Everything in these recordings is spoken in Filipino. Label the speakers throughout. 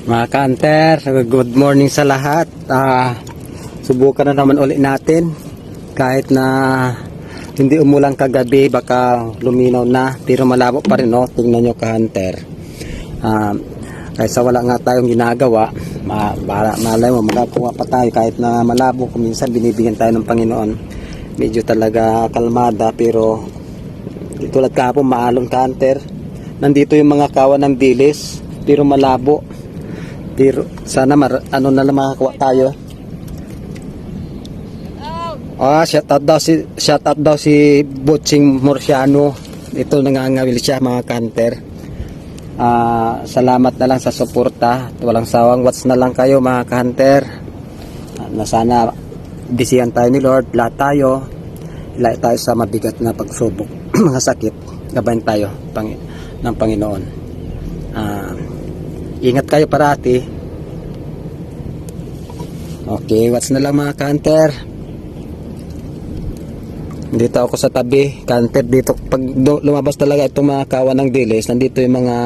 Speaker 1: Mga kanter, good morning sa lahat. Ah, subukan na naman ulit natin. Kahit na hindi umulang kagabi, baka luminaw na. Pero malabo pa rin, no? Tingnan nyo ka-hunter. Ah, kaysa wala nga tayong ginagawa, ma bala, malay mo, magkakuha pa tayo kahit na malabo. Kung minsan binibigyan tayo ng Panginoon. Medyo talaga kalmada, pero tulad kahapon, maalon ka-hunter. Nandito yung mga kawan ng dilis, pero malabo. Pero sana mar ano na lang makakuha tayo. Ah, shout out daw si shout out daw si Butching Morciano. Ito nangangawil siya mga kanter. Ah, salamat na lang sa suporta. Walang sawang watch na lang kayo mga kanter. Ah, na sana bisihan tayo ni Lord, lahat tayo. Lahat tayo sa mabigat na pagsubok, mga sakit. Gabayan tayo pang, ng Panginoon. Ah, ingat kayo parati. Okay, watch na lang mga kanter. Dito ako sa tabi, kanter dito. Pag lumabas talaga itong mga kawan ng dilis, nandito yung mga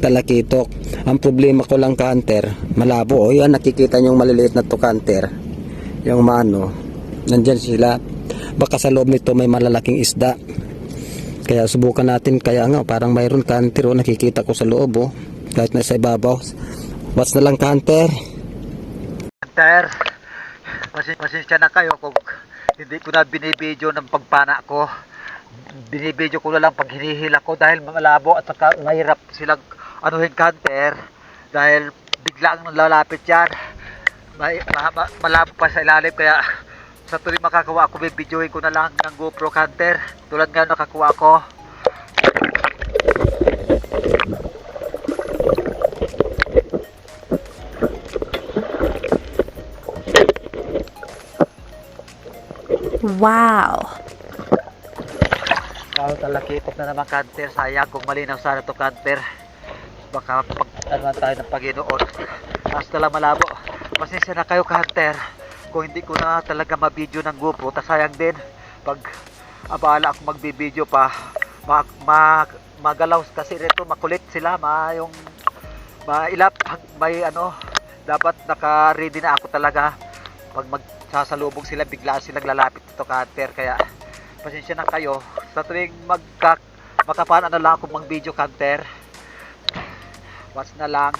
Speaker 1: talakitok. Ang problema ko lang kanter, malabo. O yan, nakikita nyo yung maliliit na to kanter. Yung mano, nandyan sila. Baka sa loob nito may malalaking isda. Kaya subukan natin, kaya nga parang mayroon kanter o nakikita ko sa loob oh. Kahit na sa ibabaw. Watch na lang kanter.
Speaker 2: Kanter, pasin pasensya na kayo kung hindi ko na binibideo ng pagpana ko. Binibideo ko na lang pag hinihila ko dahil malabo at saka mahirap silang anuhin kanter dahil bigla ang lalapit yan. May, ma, ma, malabo pa sa ilalim kaya sa tuloy makakawa ako, bibidyoin ko na lang ng GoPro kanter tulad nga nakakuha ko.
Speaker 3: Wow.
Speaker 2: Wow, talakitok na naman kanter. Sayang kung malinaw sana to kanter. Baka pag ano tayo ng Panginoon. Hasta lang malabo. Pasensya na kayo kanter. Kung hindi ko na talaga mabideo ng GoPro, tas sayang din. Pag abala ako magbibideo pa, ma, ma, magalaw kasi rito makulit sila, ma yung mailap, may ano, dapat naka-ready na ako talaga. Pag magsasalubong sila, biglaan silang lalapit dito kanter. Kaya pasensya na kayo. Sa tuwing magka makapaan ano lang ako mang video counter watch na lang.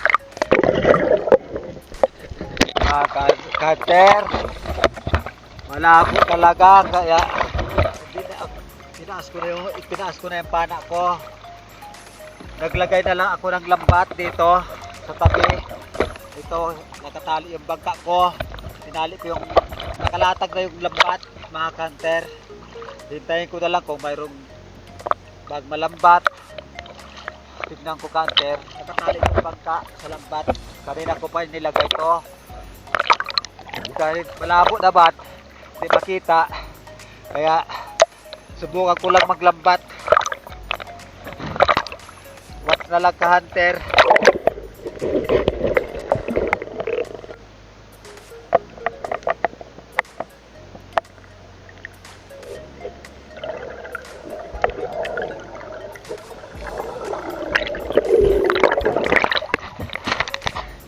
Speaker 2: Ah, counter malabo talaga kaya pinaas ko na yung pinaas ko na yung pana ko. Naglagay na lang ako ng lambat dito sa tabi. Ito nakatali yung bangka ko. Tinali ko yung nakalatag na yung lambat mga counter Hintayin ko na lang kung mayroong bag malambat. Tignan ko counter. Nakatali yung bangka sa lambat. Kanina ko pa nilagay to. Dahil malabo na bat. Hindi makita. Kaya subukan ko lang maglambat. Watch na lang ka hunter.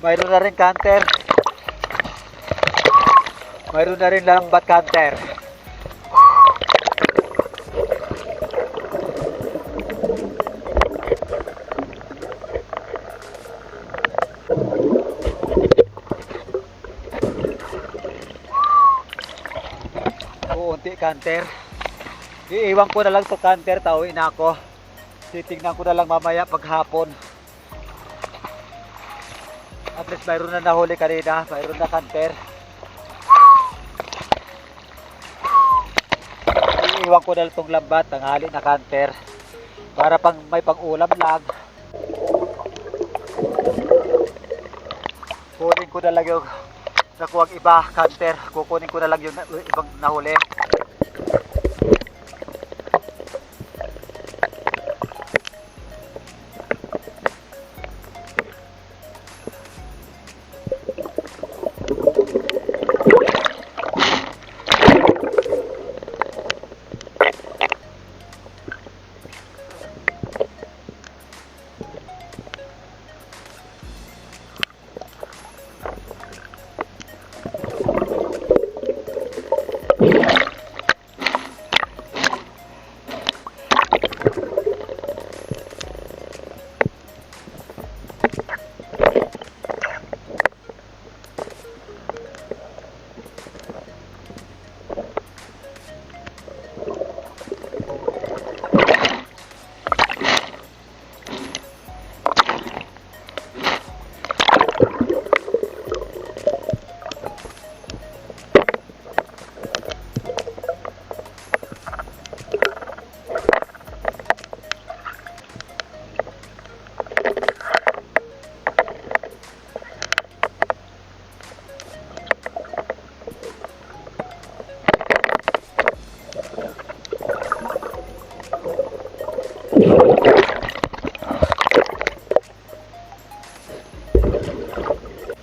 Speaker 2: Mayroon na rin counter. Mayroon na rin lambat counter. Uunti counter. Iiwan ko na lang to counter, tawin na ako. Titignan ko na lang mamaya paghapon. At least mayroon na nahuli kanina, mayroon na kanter. Iiwan ko na itong lambat, tanghali na kanter. Para pang may pang-ulam lang. Kunin ko na lang yung nakuwang iba, kanter. Kukunin ko na lang yung ibang nahuli.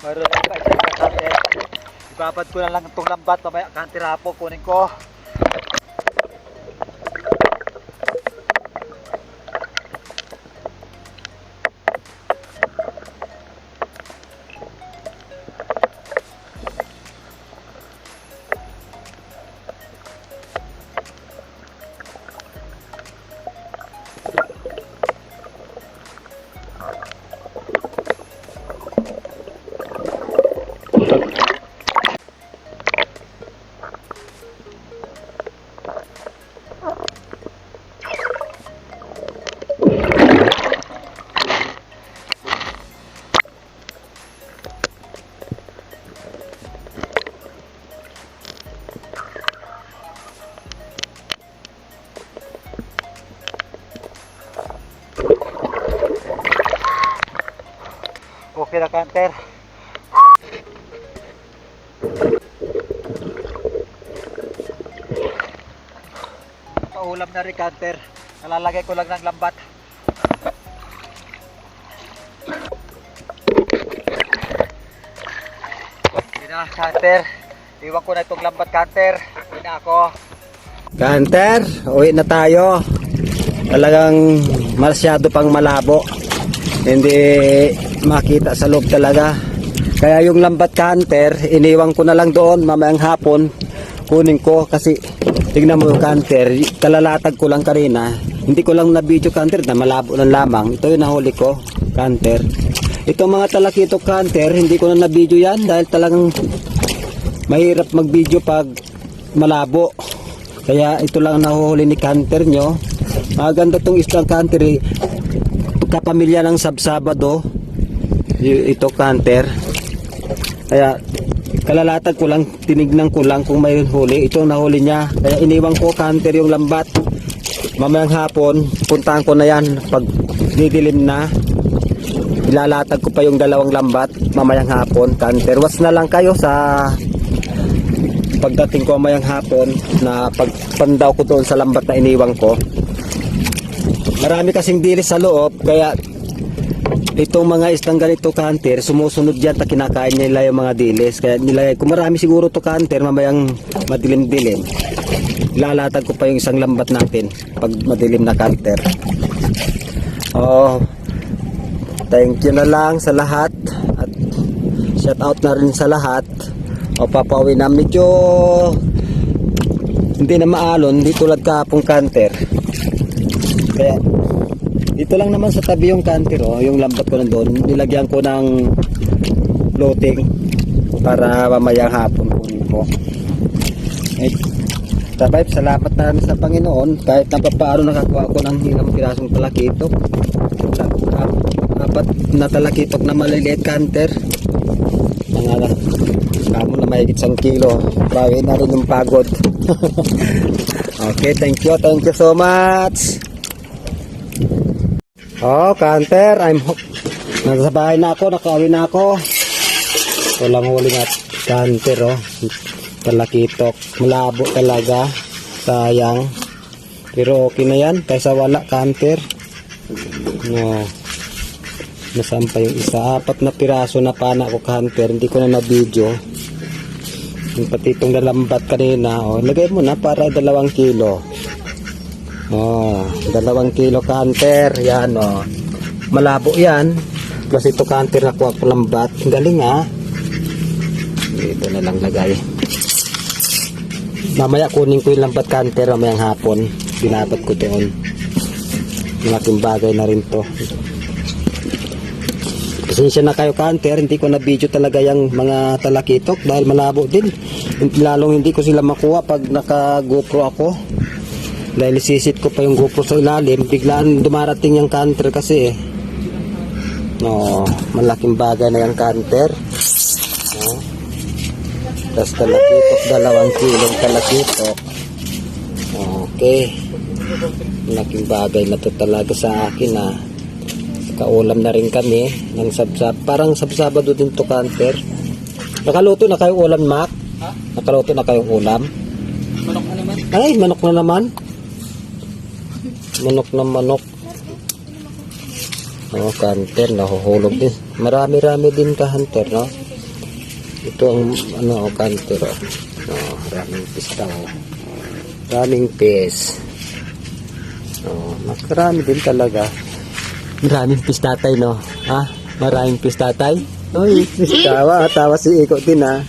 Speaker 2: Mayroon pa isang ka-hunter. Ibabad ko na lang itong lambat. Mamaya ka-hunter hapon kunin ko. Ka-hunter. Paulam na rin ka-hunter. Nalalagay ko lang ng lambat. Hindi na, ka-hunter. Iwan ko na itong lambat, ka-hunter. Hindi na ako.
Speaker 1: Hunter, uwi na tayo. Talagang masyado pang malabo. Hindi makita sa loob talaga. Kaya yung lambat canter, iniwan ko na lang doon mamayang hapon. Kunin ko kasi tignan mo yung canter, kalalatag ko lang kanina. Hindi ko lang na video canter na malabo lang lamang. Ito yung nahuli ko, canter. Ito mga talakitok canter, hindi ko na na video yan dahil talagang mahirap mag video pag malabo. Kaya ito lang ang nahuhuli ni canter nyo. Maganda tong islang canter eh. Kapamilya ng Sabsabado. Ito canter. Kaya kalalatag ko lang, tinignan ko lang kung may huli. Ito nahuli niya. Kaya iniwan ko canter yung lambat. Mamayang hapon, puntahan ko na yan. Pag didilim na, ilalatag ko pa yung dalawang lambat. Mamayang hapon, canter. Was na lang kayo sa pagdating ko mamayang hapon na pagpandaw ko doon sa lambat na iniwan ko. Marami kasing dilis sa loob, kaya itong mga isdang ganito kanter, sumusunod yan ta kinakain nila yung mga dilis. Kaya nilagay ko marami siguro to kanter, mamayang madilim-dilim. Lalatag ko pa yung isang lambat natin pag madilim na kanter. Oh, thank you na lang sa lahat at shout out na rin sa lahat. O papauwi na medyo hindi na maalon, hindi tulad kahapong kanter. Kaya dito lang naman sa tabi yung canter oh, yung lambat ko nandoon. Nilagyan ko ng floating para mamayang hapon kunin ko. Eh, Tabay, salamat na sa Panginoon kahit na papaano nakakuha ko ng hirang pirasong talakitok. Ap- Apat na talakitok na maliliit canter. Mga kamo na mahigit isang kilo. Bawi na rin yung pagod. okay, thank you. Thank you so much. Oh, Canter, I'm. Nasa bahay na ako, nakauwi na ako. Walang huli nga Canter, oh. Talakitok. Malabo talaga. Sayang. Pero okay na yan. Kaysa wala, Canter. No. Nasaan pa yung isa? Apat na piraso na pana ko, Canter. Hindi ko na na-video. Yung pati itong lalambat kanina, oh. Lagay mo na para dalawang kilo. Oh, dalawang kilo canter. Yan, oh. Malabo yan. Plus ito canter na kuha ko lambat. Galing, ha? Dito na lang lagay. Mamaya kunin ko yung lambat canter mamayang hapon. Binabat ko doon. Malaking bagay na rin to. Pasensya na kayo canter, hindi ko na video talaga yung mga talakitok dahil malabo din. Lalong hindi ko sila makuha pag naka GoPro ako. Dahil sisit ko pa yung GoPro sa ilalim, biglaan dumarating yung canter kasi eh. No, malaking bagay na yung canter. No. Tapos talakitok, dalawang kilong talakitok. Okay. Malaking bagay na to talaga sa akin ah. Kaulam na rin kami ng sabsab. Parang sabsabado din to canter. Nakaluto na kayong ulam, Mac? Nakaluto na kayong ulam?
Speaker 2: Manok na naman.
Speaker 1: Ay, manok na naman. Manok na manok. Oh, kanter, nahuhulog din. Marami-rami din ka, hunter, no? Ito ang ano, kanto. Oh, maraming pista. Oh. Maraming fish. Oh, makarami din talaga. Maraming fish tatay, no? Ha? Maraming fish tatay? Oy, tawa. Tawa si Iko din, ha?